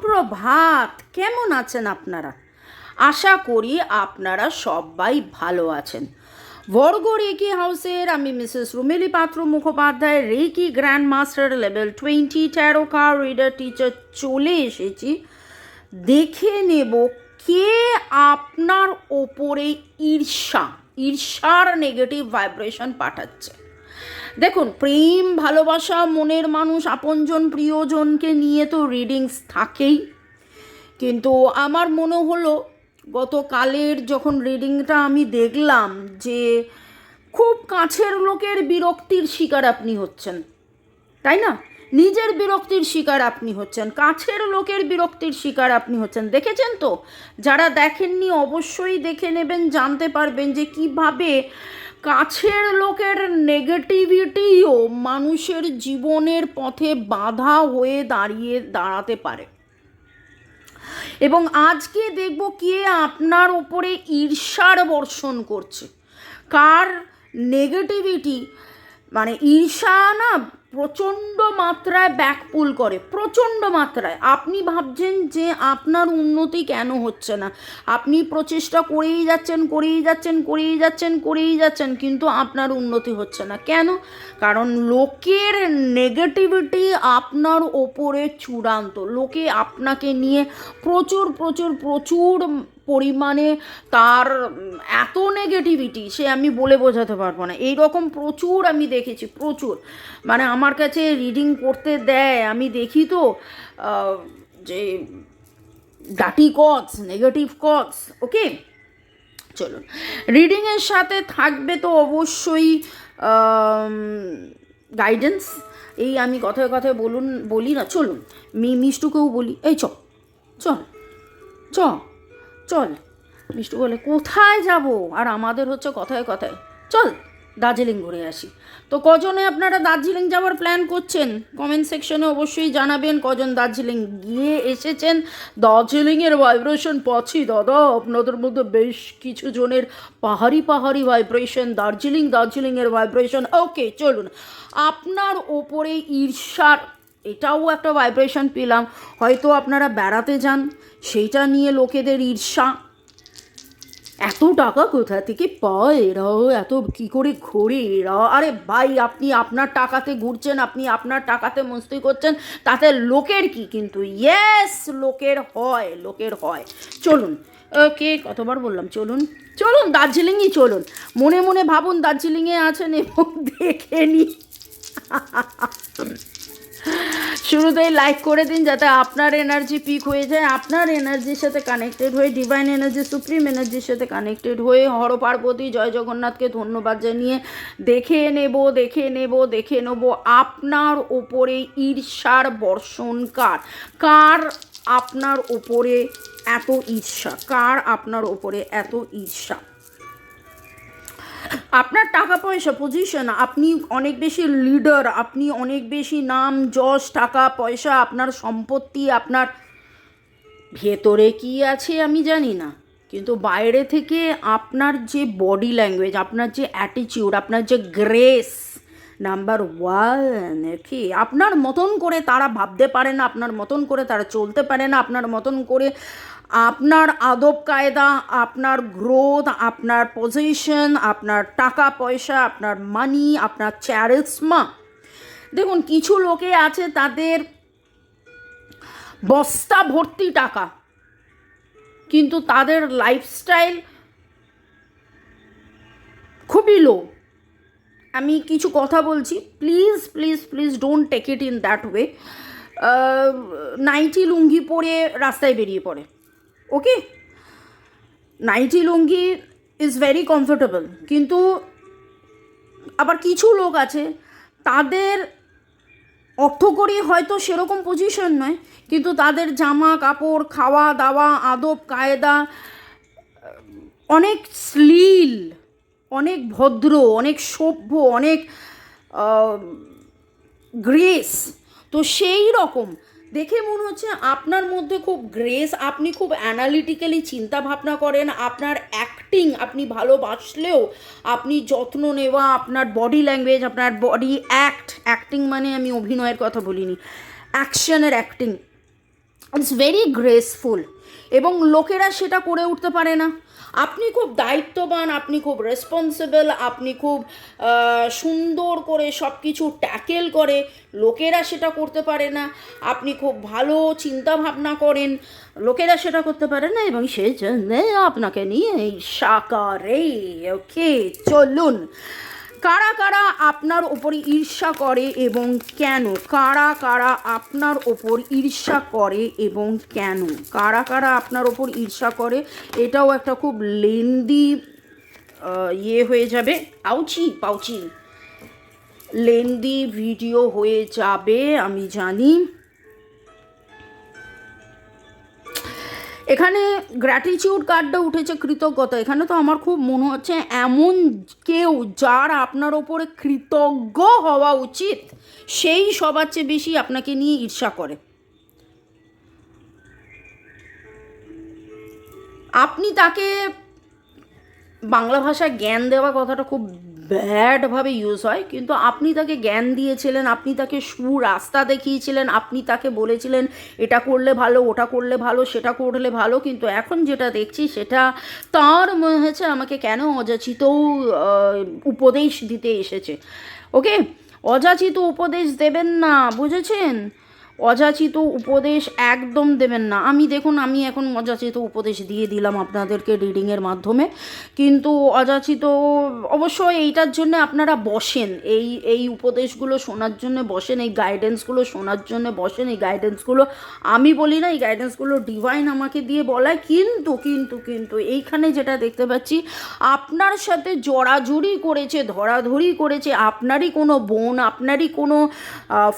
সুপ্রভাত। কেমন আছেন আপনারা? আশা করি আপনারা সবাই ভালো আছেন। বর্গ রেকি হাউসের আমি Mrs Rumeli Patra Mukhopadhyay, reiki grand master level twenty tarot card reader teacher চলে এসেছি। দেখে নেব কে আপনার ওপরে ঈর্ষা, ঈর্ষার নেগেটিভ ভাইব্রেশন পাঠাচ্ছে। দেখুন, প্রেম, ভালোবাসা, মনের মানুষ, আপনজন, প্রিয়জনকে নিয়ে তো রিডিংস থাকেই। কিন্তু আমার মনে হলো, গতকালের যখন রিডিংটা আমি দেখলাম যে খুব কাছের লোকের বিরক্তির শিকার আপনি হচ্ছেন, তাই না? নিজের বিরক্তির শিকার আপনি হচ্ছেন, কাছের লোকের বিরক্তির শিকার আপনি হচ্ছেন। দেখেছেন তো? যারা দেখেননি, অবশ্যই দেখে নেবেন, জানতে পারবেন যে কীভাবে কাছের লোকের নেগেটিভিটিও মানুষের জীবনের পথে বাধা হয়ে দাঁড়িয়ে দাঁড়াতে পারে। এবং আজকে দেখব কে আপনার ওপরে ঈর্ষার বর্ষণ করছে। কার নেগেটিভিটি মানে ঈর্ষা না প্রচণ্ড মাত্রায় ব্যাকপুল করে, প্রচণ্ড মাত্রায়। আপনি ভাবছেন যে আপনার উন্নতি কেন হচ্ছে না? আপনি প্রচেষ্টা করেই যাচ্ছেন করেই যাচ্ছেন করেই যাচ্ছেন করেই যাচ্ছেন, কিন্তু আপনার উন্নতি হচ্ছে না। কেন? কারণ লোকের নেগেটিভিটি আপনার ওপরে চূড়ান্ত। লোকে আপনাকে নিয়ে প্রচুর প্রচুর প্রচুর পরিমাণে তার এত নেগেটিভিটি সে আমি বলে বোঝাতে পারব না। এই রকম প্রচুর আমি দেখেছি, প্রচুর। মানে আমার কাছে রিডিং করতে দেয়, আমি দেখি তো যে ডাটি কটস নেগেটিভ কটস ওকে চলুন। রিডিংয়ের সাথে থাকবে তো অবশ্যই গাইডেন্স এই আমি কথায় কথায় বলুন, বলি না, চলুন। মি, মিষ্টুকেও বলি। এই চ চল চ। চল, মিষ্টু বলে, কোথায় যাব? আর আমাদের হচ্ছে কথায় কথায়। চল, দার্জিলিং ঘুরে আসি। তো কজনে আপনারা দার্জিলিং যাওয়ার প্ল্যান করছেন? কমেন্ট সেকশনে অবশ্যই জানাবেন কজন দার্জিলিং গিয়ে এসেছেন। দার্জিলিংয়ের ভাইব্রেশন পাচ্ছি, দাদা। আপনাদের মধ্যে বেশ কিছু জনের পাহাড়ি পাহাড়ি ভাইব্রেশন দার্জিলিং দার্জিলিংয়ের ভাইব্রেশন ওকে চলুন। আপনার ওপরে ঈর্ষার এটাও একটা ভাইব্রেশন পেলাম। হয়তো আপনারা বেড়াতে যান, সেইটা নিয়ে লোকেদের ঈর্ষা। এত টাকা কোথা থেকে পায় এরাও এত কি করে ঘোরে এরা? আরে ভাই, আপনি আপনার টাকাতে ঘুরছেন, আপনি আপনার টাকাতে মস্তি করছেন, তাতে লোকের কি কিন্তু? ইয়েস লোকের হয় লোকের হয়। চলুন, ওকে, কতবার বললাম? চলুন চলুন, দার্জিলিংই চলুন। মনে মনে ভাবুন, দার্জিলিংয়ে আছেন এবং দেখে নি শুরুতেই লাইক করে দিন যাতে আপনার এনার্জি পিক হয়ে যায়, আপনার এনার্জির সাথে কানেক্টেড হয়ে ডিভাইন এনার্জি সুপ্রিম এনার্জির সাথে কানেক্টেড হয়ে হর পার্বতী, জয় জগন্নাথকে ধন্যবাদ জানিয়ে দেখে নেব দেখে নেব দেখে নেব আপনার ওপরে ঈর্ষার বর্ষণ কার? কার আপনার ওপরে এত ঈর্ষা? কার আপনার ওপরে এত ঈর্ষা? আপনার টাকা পয়সা পজিশন আপনি অনেক বেশি লিডার আপনি অনেক বেশি নাম, যশ, টাকা, পয়সা, আপনার সম্পত্তি, আপনার ভেতরে কি আছে আমি জানি না। কিন্তু বাইরে থেকে আপনার যে বডি ল্যাঙ্গুয়েজ আপনার যে অ্যাটিচিউড আপনার যে গ্রেস নাম্বার ওয়ান কি আপনার মতন করে তারা ভাবতে পারে না, আপনার মতন করে তারা চলতে পারে না, আপনার মতন করে আপনার আদব কায়দা, আপনার গ্রোথ আপনার পজিশন আপনার টাকা, পয়সা, আপনার মানি আপনার চ্যারিসমা দেখুন, কিছু লোকে আছে তাদের বস্তা ভর্তি টাকা, কিন্তু তাদের লাইফস্টাইল খুবই লো আমি কিছু কথা বলছি। Please please please don't take it in that way nighty lungi পরে রাস্তায় বেরিয়ে পড়ে। Okay nighty lungi is very comfortable কিন্তু আবার কিছু লোক আছে, তাদের অর্থকরী হয়তো সেরকম পজিশন নয়, কিন্তু তাদের জামা, কাপড়, খাওয়া, দাওয়া, আদব, কায়দা, অনেক শ্লীল, অনেক ভদ্র, অনেক সভ্য, অনেক গ্রেস তো সেই রকম দেখে মনে হচ্ছে আপনার মধ্যে খুব গ্রেস আপনি খুব অ্যানালিটিক্যালি চিন্তা ভাবনা করেন, আপনার অ্যাক্টিং আপনি ভালোবাসলেও আপনি যত্ন নেওয়া, আপনার বডি ল্যাঙ্গুয়েজ আপনার বডি অ্যাক্ট অ্যাক্টিং মানে আমি অভিনয়ের কথা বলিনি অ্যাকশনের অ্যাক্টিং ইটস ভেরি গ্রেসফুল এবং লোকেরা সেটা করে উঠতে পারে না। আপনি খুব দায়িত্ববান, আপনি খুব রেসপন্সিবল আপনি খুব সুন্দর করে সব কিছু ট্যাকেল করে, লোকেরা সেটা করতে পারে না। আপনি খুব ভালো চিন্তা ভাবনা করেন, লোকেরা সেটা করতে পারে না এবং সেই জন্যে আপনাকে নিয়ে এই সাকারে ওকে চলুন। কারা কারা আপনার ওপর ঈর্ষা করে এবং কেন? কারা কারা আপনার ওপর ঈর্ষা করে এবং কেন? কারা কারা আপনার ওপর ঈর্ষা করে? এটাও একটা খুব লেন্দি ইয়ে হয়ে যাবে। আউচি পাউচি। লেন্দি ভিডিও হয়ে যাবে, আমি জানি। এখানে গ্র্যাটিটিউড কার্ডটা উঠেছে কৃতজ্ঞতা। এখানে তো আমার খুব মনে হচ্ছে এমন কেউ যার আপনার ওপরে কৃতজ্ঞ হওয়া উচিত, সেই সবার চেয়ে বেশি আপনাকে নিয়ে ঈর্ষা করে। আপনি তাকে বাংলা ভাষায় জ্ঞান দেওয়া কথাটা খুব ব্যাডভাবে ইউজ হয়, কিন্তু আপনি তাকে জ্ঞান দিয়েছিলেন, আপনি তাকে সুরাস্তা দেখিয়েছিলেন, আপনি তাকে বলেছিলেন, এটা করলে ভালো, ওটা করলে ভালো, সেটা করলে ভালো, কিন্তু এখন যেটা দেখছি সেটা তার মনে হয়েছে আমাকে কেন অযাচিত উপদেশ দিতে এসেছে। ওকে অযাচিত উপদেশ দেবেন না, বুঝেছেন? অযাচিত উপদেশ একদম দেবেন না। আমি দেখুন, আমি এখন অযাচিত উপদেশ দিয়ে দিলাম আপনাদেরকে রিডিংয়ের মাধ্যমে। কিন্তু অযাচিত অবশ্যই এইটার জন্য আপনারা বসেন। এই এই উপদেশগুলো শোনার জন্য বসেন, এই গাইডেন্সগুলো শোনার জন্য বসেন, এই গাইডেন্সগুলো আমি বলি না, এই গাইডেন্সগুলো ডিভাইন আমাকে দিয়ে বলায়। কিন্তু কিন্তু কিন্তু এইখানে যেটা দেখতে পাচ্ছি, আপনার সাথে জড়াজড়ি করেছে, ধরাধরি করেছে, আপনারই কোনো বোন, আপনারই কোনো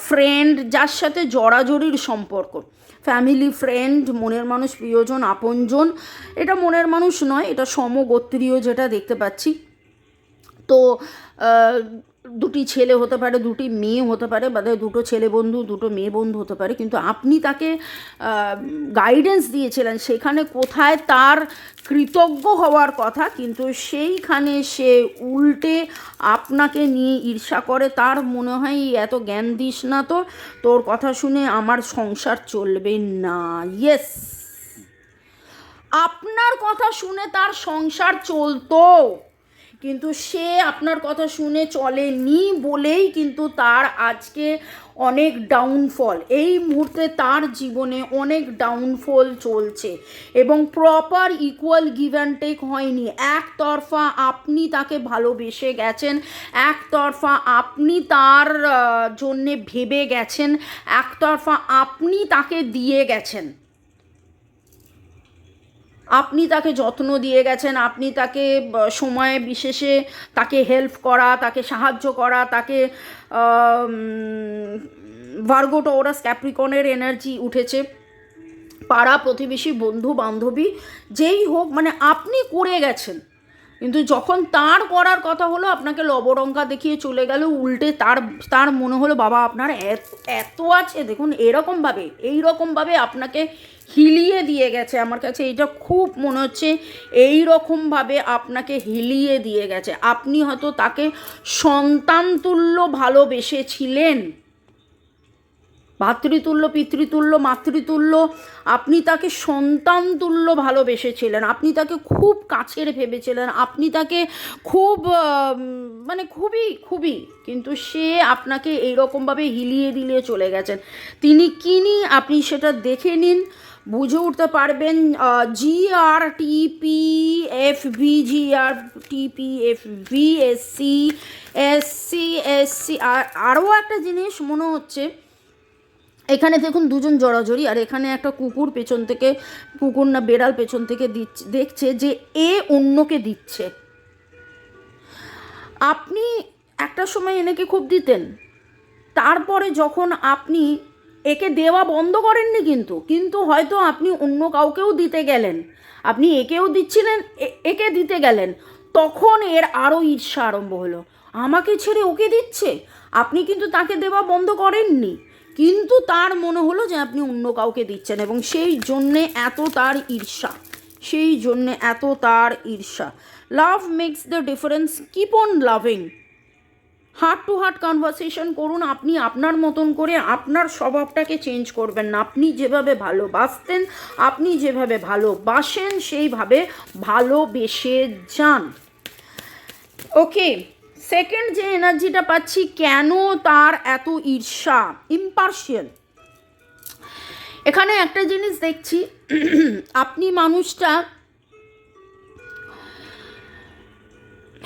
ফ্রেন্ড যার সাথে জড়াজড়ির সম্পর্ক। ফ্যামিলি ফ্রেন্ড মনের মানুষ, প্রিয়জন, আপনজন, এটা মনের মানুষ নয়, এটা সমগোত্রীয় যেটা দেখতে পাচ্ছি। তো দুটি ছেলে হতে পারে, দুটি মেয়ে হতে পারে, বা দুটো ছেলে বন্ধু, দুটো মেয়ে বন্ধু হতে পারে, কিন্তু আপনি তাকে গাইডেন্স দিয়েছিলেন সেখানে কোথায় তার কৃতজ্ঞ হওয়ার কথা, কিন্তু সেইখানে সে উল্টে আপনাকে নিয়ে ঈর্ষা করে, তার মনে হয় "এই এত জ্ঞান দিস না তো, তোর কথা শুনে আমার সংসার চলবে না। ইয়েস আপনার কথা শুনে তার সংসার চলতো। কিন্তু সে আপনার কথা শুনে চলেনি বলেই কিন্তু তার আজকে অনেক ডাউনফল এই মুহূর্তে তার জীবনে অনেক ডাউনফল চলছে এবং proper equal give and take হয়নি। একতরফা আপনি তাকে ভালোবেসে গেছেন, একতরফা আপনি তার জন্যে ভেবে গেছেন, একতরফা আপনি তাকে দিয়ে গেছেন। আপনি তাকে যত্ন দিয়ে গেছেন, আপনি তাকে সময়ে বিশেষে তাকে হেল্প করা, তাকে সাহায্য করা, তাকে ভার্গোটা ওরা স্ক্যাপ্রিকনের এনার্জি উঠেছে। পাড়া প্রতিবেশী বন্ধু বান্ধবী যেই হোক মানে আপনি করে গেছেন। কিন্তু যখন তার করার কথা হলো, আপনাকে লবরঙ্কা দেখিয়ে চলে গেল, উল্টে তার তার মনে হলো, বাবা, আপনার এত আছে, দেখুন, এরকমভাবে, এইরকমভাবে আপনাকে হিলিয়ে দিয়ে গেছে আমার কাছে। এটা খুব মনে হচ্ছে এই রকমভাবে আপনাকে হিলিয়ে দিয়ে গেছে। আপনি হয়তো তাকে সন্তানতুল্য ভালোবেসেছিলেন। ভাতৃতুল্য পিতৃতুল্য, মাতৃতুল্য, আপনি তাকে সন্তানতুল্য ভালোবেসেছিলেন, আপনি তাকে খুব কাছের ভেবেছিলেন, আপনি তাকে খুব মানে খুবই খুবই, কিন্তু সে আপনাকে এইরকমভাবে হিলিয়ে দিলে চলে গেছেন। তিনি কিনি আপনি সেটা দেখে নিন, বুঝে উঠতে পারবেন G R TP F V G R TP F V S C S C S C R, আরও একটা জিনিস মনে হচ্ছে এখানে দেখুন দুজন জড়াজড়ি, আর এখানে একটা কুকুর পেছন থেকে, কুকুর না, বেড়াল পেছন থেকে দিচ্ছে, দেখছে যে এ অন্যকে দিচ্ছে। আপনি একটা সময় এনেকে খুব দিতেন? তারপরে যখন আপনি একে দেওয়া বন্ধ করেননি কিন্তু কিন্তু হয়তো আপনি অন্য কাউকেও দিতে গেলেন। আপনি একেও দিচ্ছিলেন একে দিতে গেলেন। তখন এর আরও ঈর্ষা আরম্ভ হলো। আমাকে ছেড়ে ওকে দিচ্ছে? আপনি কিন্তু তাকে দেওয়া বন্ধ করেননি। কিন্তু তার মনে হলো যে আপনি অন্য কাউকে দিচ্ছেন এবং সেই জন্যে এত তার ঈর্ষা। সেই জন্যে এত তার ঈর্ষা। Love makes the difference keep on loving heart to heart conversation করুন। আপনি আপনার মতন করে আপনার স্বভাবটাকে চেঞ্জ করবেন না। আপনি যেভাবে ভালোবাসতেন, আপনি যেভাবে ভালোবাসেন, সেইভাবে ভালোবেসে যান। ওকে সেকেন্ড যে এনার্জিটা পাচ্ছি, কেন তার এত ঈর্ষা? ইম্পার্শিয়াল এখানে একটা জিনিস দেখছি, আপনি মানুষটা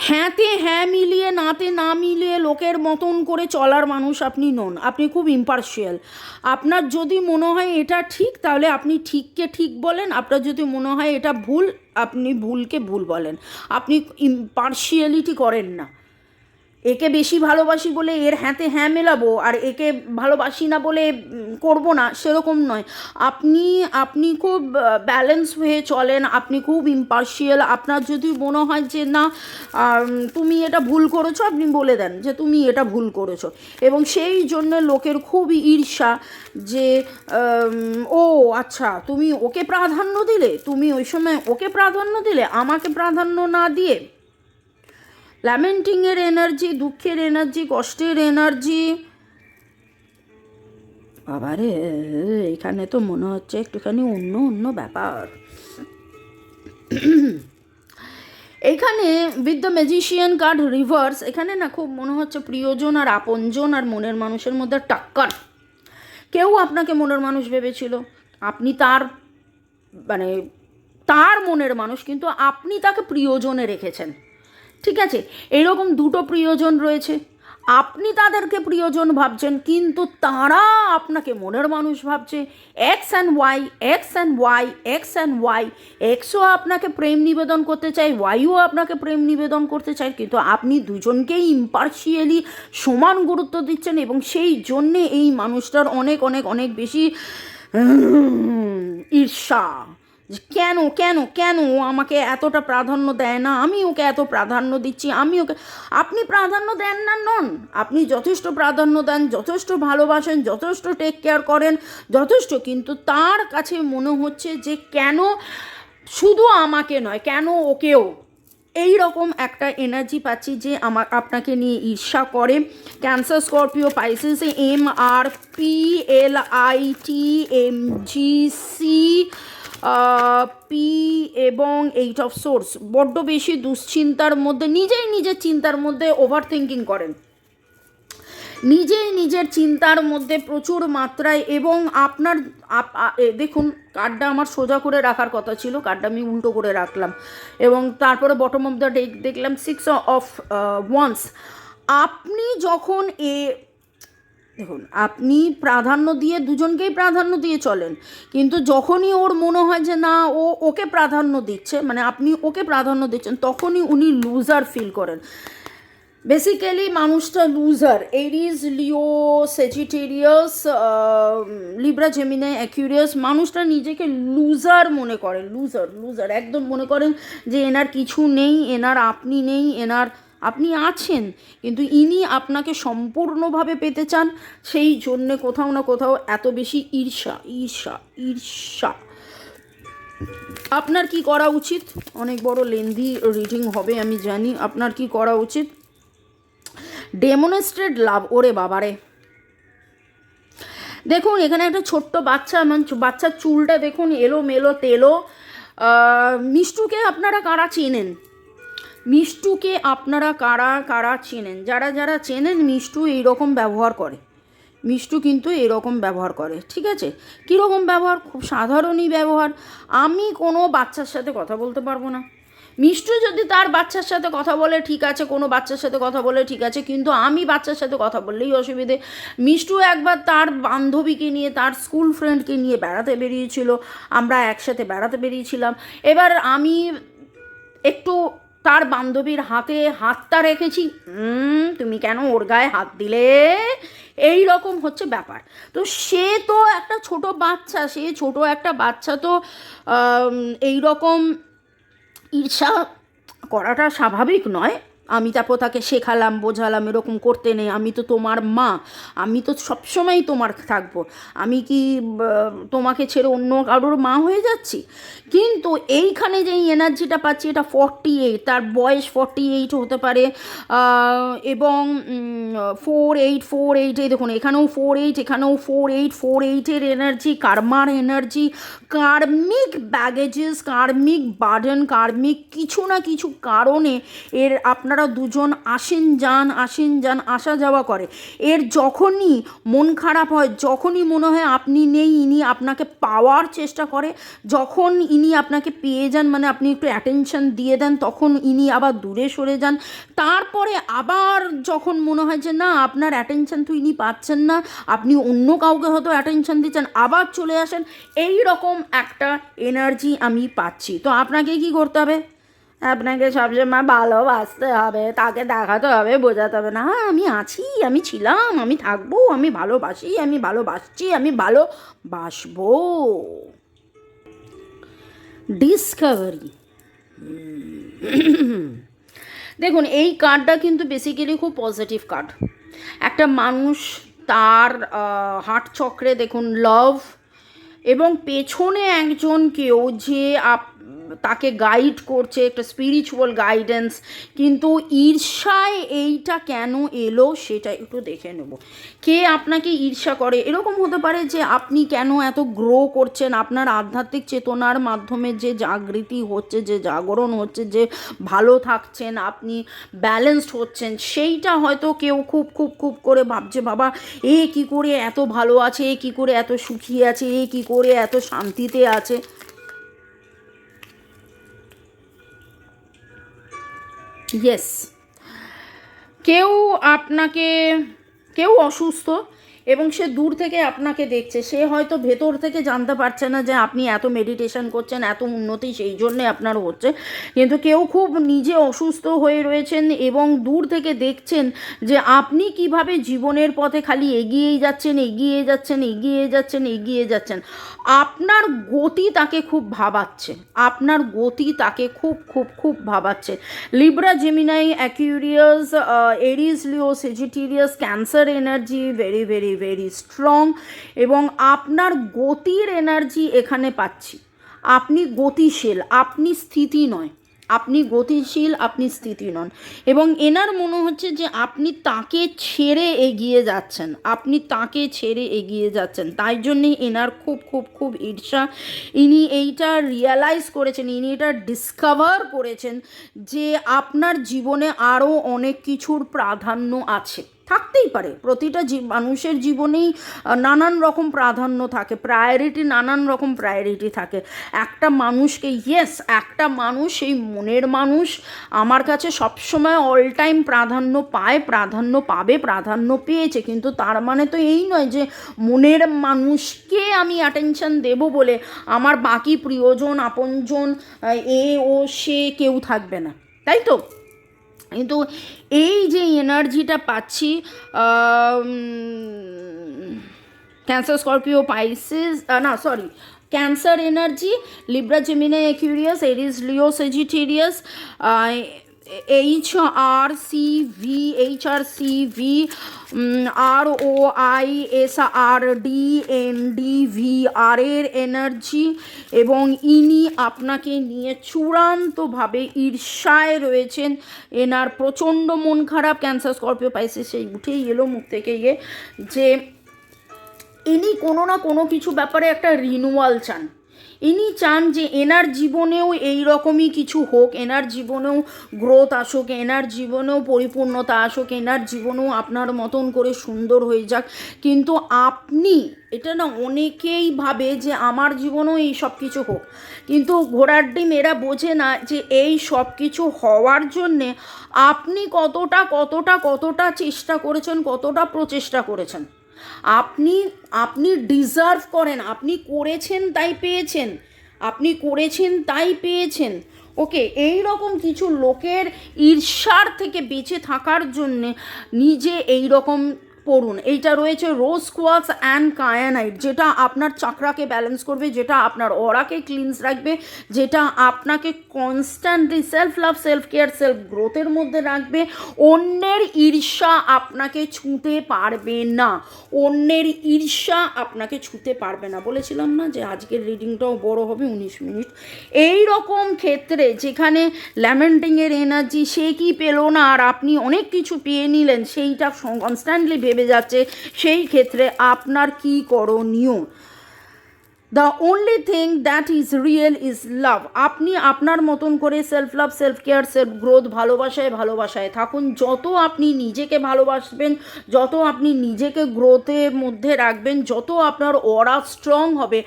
হ্যাঁতে হ্যাঁ মিলিয়ে, নাতে না মিলিয়ে লোকের মতন করে চলার মানুষ আপনি নন। আপনি খুব ইম্পার্শিয়াল আপনার যদি মনে হয় এটা ঠিক, তাহলে আপনি ঠিককে ঠিক বলেন। আপনার যদি মনে হয় এটা ভুল, আপনি ভুলকে ভুল বলেন। আপনি ইম্পার্শিয়ালিটি করেন না। একে বেশি ভালোবাসি বলে এর হ্যাঁতে হ্যাঁ মেলাবো আর একে ভালোবাসি না বলে করব না, সেরকম নয়। আপনি আপনি খুব ব্যালেন্স হয়ে চলেন, আপনি খুব ইম্পার্শিয়াল আপনার যদি মনে হয় যে না তুমি এটা ভুল করেছ, আপনি বলে দেন যে তুমি এটা ভুল করেছ। এবং সেই জন্য লোকের খুব ঈর্ষা যে ও আচ্ছা তুমি ওকে প্রাধান্য দিলে? তুমি ওই সময় ওকে প্রাধান্য দিলে? আমাকে প্রাধান্য না দিয়ে ল্যামেন্টিংয়ের এনার্জি দুঃখের এনার্জি কষ্টের এনার্জি বাবারে, এখানে তো মনে হচ্ছে একটুখানি অন্য অন্য ব্যাপার। এইখানে with the magician card reverse এখানে না খুব মনে হচ্ছে প্রিয়জন আর আপনজন আর মনের মানুষের মধ্যে টাক্কার। কেউ আপনাকে মনের মানুষ ভেবেছিল, আপনি তার মানে তার মনের মানুষ, কিন্তু আপনি তাকে প্রিয়জনে রেখেছেন। ঠিক আছে? এরকম দুটো প্রিয়জন রয়েছে। আপনি তাদেরকে প্রিয়জন ভাবছেন, কিন্তু তারা আপনাকে মনের মানুষ ভাবছে। X and Y X and Y X and Y এক্সও আপনাকে প্রেম নিবেদন করতে চায় ওয়াইও আপনাকে প্রেম নিবেদন করতে চায়, কিন্তু আপনি দুজনকেই ইম্পার্শিয়ালি সমান গুরুত্ব দিচ্ছেন এবং সেই জন্যে এই মানুষটার অনেক অনেক অনেক বেশি ঈর্ষা। যে কেন কেন কেন ও আমাকে এতটা প্রাধান্য দেয় না? আমি ওকে এত প্রাধান্য দিচ্ছি, আমি ওকে আপনি প্রাধান্য দেন না, নন। আপনি যথেষ্ট প্রাধান্য দেন, যথেষ্ট ভালোবাসেন, যথেষ্ট টেক কেয়ার করেন, যথেষ্ট। কিন্তু তার কাছে মনে হচ্ছে যে কেন শুধু আমাকে নয়, কেন ওকেও? এই রকম একটা এনার্জি পাচ্ছি যে আমার, আপনাকে নিয়ে ঈর্ষা করে। Cancer Scorpio পাইসিসে M R P L I T M G C P এবং এইট অফ সোর্স বড্ড বেশি দুশ্চিন্তার মধ্যে, নিজেই নিজের চিন্তার মধ্যে ওভার থিঙ্কিং করেন। নিজেই নিজের চিন্তার মধ্যে প্রচুর মাত্রায় এবং আপনার দেখুন কার্ডটা আমার সোজা করে রাখার কথা ছিল কার্ডটা আমি উল্টো করে রাখলাম। এবং তারপরে বটম অফ দ্য ডেক দেখলাম সিক্স অফ ওয়ান্স আপনি যখন এ দেখুন, আপনি প্রাধান্য দিয়ে দুজনকেই প্রাধান্য দিয়ে চলেন, কিন্তু যখনই ওর মনে হয় যে না, ও ওকে প্রাধান্য দিচ্ছে মানে আপনি ওকে প্রাধান্য দিচ্ছেন, তখনই উনি লুজার ফিল করেন। বেসিক্যালি মানুষটা loser Aries Leo Sagittarius Libra Gemini Aquarius মানুষটা নিজেকে লুজার মনে করে লুজার লুজার একদম মনে করেন যে এনার কিছু নেই, এনার আপনি নেই, এনার আপনি আছেন, কিন্তু ইনি আপনাকে সম্পূর্ণভাবে পেতে চান, সেই জন্যে কোথাও না কোথাও এত বেশি ঈর্ষা ঈর্ষা ঈর্ষা। আপনার কি করা উচিত? অনেক বড় লেন্দি রিডিং হবে, আমি জানি। আপনার কি করা উচিত? ডেমনস্ট্রেট লাভ ওরে বাবারে। দেখুন, এখানে একটা ছোট্ট বাচ্চা বাচ্চার চুলটা দেখুন এলো মেলো তেলো মিষ্টুকে আপনারা কারা চেনেন? মিষ্টুকে আপনারা কারা কারা চেনেন? যারা যারা চেনেন, মিষ্টু এইরকম ব্যবহার করে। মিষ্টু কিন্তু এরকম ব্যবহার করে, ঠিক আছে? কীরকম ব্যবহার? খুব সাধারণই ব্যবহার। আমি কোনো বাচ্চার সাথে কথা বলতে পারব না। মিষ্টু যদি তার বাচ্চার সাথে কথা বলে, ঠিক আছে, কোনো বাচ্চার সাথে কথা বলে, ঠিক আছে, কিন্তু আমি বাচ্চার সাথে কথা বললেই অসুবিধে। মিষ্টু একবার তার বান্ধবীকে নিয়ে, তার স্কুল ফ্রেন্ডকে নিয়ে বেড়াতে বেরিয়েছিল। আমরা একসাথে বেড়াতে বেরিয়েছিলাম। এবার আমি একটু তার বান্ধবীর হাতে হাতটা রেখেছি। তুমি কেন ওর গায়ে হাত দিলে? এই রকম হচ্ছে ব্যাপার। তো সে তো একটা ছোট বাচ্চা, সে ছোট একটা বাচ্চা তো এই রকম ঈর্ষা করাটা স্বাভাবিক নয়। আমি তারপর তাকে শেখালাম, বোঝালাম, এরকম করতে নেই। আমি তো তোমার মা। আমি তো সবসময়ই তোমার থাকব। আমি কি তোমাকে ছেড়ে অন্য কারোর মা হয়ে যাচ্ছি? কিন্তু এইখানে যে এনার্জিটা পাচ্ছি, এটা ফর্টি এইট তার বয়স ফর্টি এইট হতে পারে। এবং ফোর এইট ফোর এইট এই দেখুন, এখানেও ফোর এইট এখানেও ফোর এইট ফোর এইটের energy কার্মার energy karmic baggages karmic burden karmic কিছু না কিছু কারণে এর আপনারা দুজন আসেন যান আসেন যান, আসা যাওয়া করে। এর যখনই মন খারাপ হয়, যখনই মনে হয় আপনি নেই, ইনি আপনাকে পাওয়ার চেষ্টা করে, যখন ইনি আপনাকে পেয়ে যান মানে আপনি একটু অ্যাটেনশন দিয়ে দেন, তখন ইনি আবার দূরে সরে যান। তারপরে আবার যখন মনে হয় যে না, আপনার অ্যাটেনশন তো ইনি পাচ্ছেন না, আপনি অন্য কাউকে হয়তো অ্যাটেনশন দিচ্ছেন, আবার চলে আসেন এই রকম একটা এনার্জি আমি পাচ্ছি। তো আপনাকে কি করতে হবে? আপনাকে সবসময় ভালোবাসতে হবে, তাকে দেখাতে হবে, বোঝাতে হবে। না, আমি আছি, আমি ছিলাম, আমি থাকব, আমি ভালোবাসি, আমি ভালোবাসছি, আমি ভালোবাসবো। ডিসকভারি দেখুন, এই কার্ডটা কিন্তু বেসিক্যালি খুব পজিটিভ কার্ড একটা মানুষ তার হার্ট চক্রে দেখুন লাভ এবং পেছনে একজন কেউ যে আপ তাকে গাইড করছে, একটা স্পিরিচুয়াল গাইডেন্স কিন্তু ঈর্ষায় এইটা কেন এলো সেটা একটু দেখে নেব। কে আপনাকে ঈর্ষা করে? এরকম হতে পারে যে আপনি কেন এত গ্রো করছেন? আপনার আধ্যাত্মিক চেতনার মাধ্যমে যে জাগৃতি হচ্ছে, যে জাগরণ হচ্ছে, যে ভালো থাকছেন, আপনি ব্যালেন্সড হচ্ছেন, সেইটা হয়তো কেউ খুব খুব খুব করে ভাবছে, বাবা, এ কি করে এত ভালো আছে? এ কি করে এত সুখী আছে? এ কি করে এত শান্তিতে আছে? ইয়েস কেউ আপনাকে কেউ অসুস্থ এবং সে দূর থেকে আপনাকে দেখছে। সে হয়তো ভেতর থেকে জানতে পারছে না যে আপনি এত মেডিটেশন করছেন, এত উন্নতি সেই জন্যে আপনার হচ্ছে। কিন্তু কেউ খুব নিজে অসুস্থ হয়ে রয়েছেন এবং দূর থেকে দেখছেন যে আপনি কীভাবে জীবনের পথে খালি এগিয়েই যাচ্ছেন, এগিয়ে যাচ্ছেন এগিয়ে যাচ্ছেন এগিয়ে যাচ্ছেন। আপনার গতি তাকে খুব ভাবাচ্ছে। আপনার গতি তাকে খুব খুব খুব ভাবাচ্ছে। Libra Gemini Aquarius Aries Leo Sagittarius Cancer energy very very very strong এবং আপনার গতির এনার্জি এখানে পাচ্ছি। আপনি গতিশীল, আপনি স্থিতি নয়। আপনি গতিশীল, আপনি স্থিতি নন। এবং এনার মনে হচ্ছে যে আপনি তাকে ছেড়ে এগিয়ে যাচ্ছেন। আপনি তাকে ছেড়ে এগিয়ে যাচ্ছেন। তাই জন্যেই এনার খুব খুব খুব ঈর্ষা। ইনি এইটা রিয়ালাইজ করেছেন, ইনি এটা ডিসকভার করেছেন যে আপনার জীবনে আরও অনেক কিছুর প্রাধান্য আছে। থাকতেই পারে। প্রতিটা মানুষের জীবনেই নানান রকম প্রাধান্য থাকে প্রায়োরিটি নানান রকম প্রায়োরিটি থাকে। একটা মানুষকে ইয়েস একটা মানুষ, সেই মনের মানুষ আমার কাছে সবসময় অল টাইম প্রাধান্য পায়, প্রাধান্য পাবে, প্রাধান্য পেয়েছে। কিন্তু তার মানে তো এই নয় যে, মনের মানুষকে আমি অ্যাটেনশন দেব বলে আমার বাকি প্রিয়জন, আপনজন এ, ও, সে কেউ থাকবে না। তাই তো? কিন্তু এই যে এনার্জিটা পাচ্ছি ক্যান্সার স্করপিও পাইসিস না sorry Cancer energy Libra Gemini Aquarius Aries Leo Sagittarius H R C V H R C V R O I S R D N D V R এর এনার্জি এবং ইনি আপনাকে নিয়ে চূড়ান্তভাবে ঈর্ষায় রয়েছেন। এনার প্রচণ্ড মন খারাপ ক্যান্সার স্করপিও পাইসিস সেই উঠেই এলো মুখ থেকে গিয়ে যে ইনি কোনো না কোনো কিছু ব্যাপারে একটা রিনুয়াল চান। ইনি চান যে এনার জীবনেও এই রকমই কিছু হোক, এনার জীবনেও গ্রোথ আসুক, এনার জীবনেও পরিপূর্ণতা আসুক, এনার জীবনেও আপনার মতন করে সুন্দর হয়ে যাক। কিন্তু আপনি, এটা না অনেকেই ভাবে যে আমার জীবনেও এই সব কিছু হোক। কিন্তু ঘোড়ার ডিম এরা বোঝে না যে এই সব কিছু হওয়ার জন্যে আপনি কতটা কতটা কতটা চেষ্টা করেছেন, কতটা প্রচেষ্টা করেছেন। আপনি আপনি ডিজার্ভ করেন, আপনি করেছেন তাই পেয়েছেন, আপনি করেছেন তাই পেয়েছেন। ওকে এই রকম কিছু লোকের ঈর্ষার থেকে বেঁচে থাকার জন্যে নিজে এই রকম পড়ুন। এইটা রয়েছে রোজ কোয়াস অ্যান্ড কায়ানাইট যেটা আপনার চাকরাকে ব্যালেন্স করবে, যেটা আপনার অরাকে ক্লিনস রাখবে, যেটা আপনাকে constantly self love self care self গ্রোথের মধ্যে রাখবে। অন্যের ঈর্ষা আপনাকে ছুঁতে পারবে না। অন্যের ঈর্ষা আপনাকে ছুঁতে পারবে না। বলেছিলাম না যে আজকের রিডিংটাও বড় হবে, উনিশ মিনিট। এই রকম ক্ষেত্রে যেখানে ল্যামেন্টিংয়ের এনার্জি সে কি পেল না? আর আপনি অনেক কিছু পেয়ে নিলেন, সেইটা কনস্ট্যান্টলি যাচ্ছে। সেই ক্ষেত্রে আপনার কি করণীয়? The only thing that is real is love আপনি আপনার মতন করে self love self care self growth ভালোবাসায় ভালোবাসায় থাকুন। যত আপনি নিজেকে ভালোবাসবেন, যত আপনি নিজেকে গ্রোথের মধ্যে রাখবেন, যত আপনার অরা স্ট্রং হবে,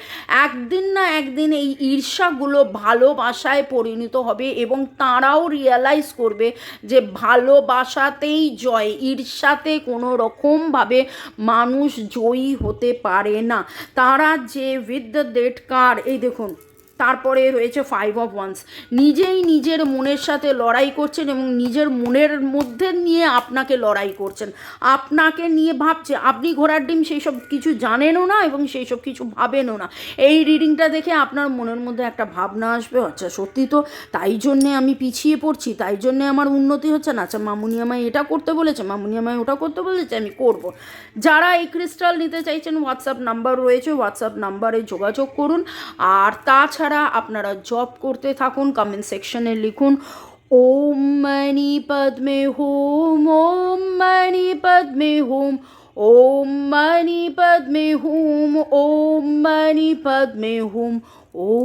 একদিন না একদিন এই ঈর্ষাগুলো ভালোবাসায় পরিণত হবে এবং তারাও রিয়ালাইজ করবে যে ভালোবাসাতেই জয়। ঈর্ষাতে কোনো রকমভাবে মানুষ জয়ী হতে পারে না। তারা যে উইথ দ্য ডেট কার এই দেখুন। তারপরে রয়েছে ফাইভ অফ ওয়ান্স নিজেই নিজের মনের সাথে লড়াই করছেন এবং নিজের মনের মধ্যে নিয়ে আপনাকে লড়াই করছেন। আপনাকে নিয়ে ভাবছে, আপনি ঘোড়ার ডিম সেই সব কিছু জানেনও না এবং সেই সব কিছু ভাবেনও না। এই রিডিংটা দেখে আপনার মনের মধ্যে একটা ভাবনা আসবে আচ্ছা সত্যি তো তাই জন্যে আমি পিছিয়ে পড়ছি, তাই জন্যে আমার উন্নতি হচ্ছে না। আচ্ছা মামুনি আমায় এটা করতে বলেছে, মামুনি আমায় ওটা করতে বলেছে, আমি করব। যারা এই ক্রিস্টাল নিতে চাইছেন হোয়াটসঅ্যাপ নাম্বার রয়েছে হোয়াটসঅ্যাপ নাম্বারে যোগাযোগ করুন। আর তাছাড়া छाड़ा अपनारा जब करते थकूँ कमेंट सेक्शने लिखन मणि पद्मे होम ओम मणि पद्मे होम ओम मणि पद्मे होम ओम मणि पद्मे होम ओ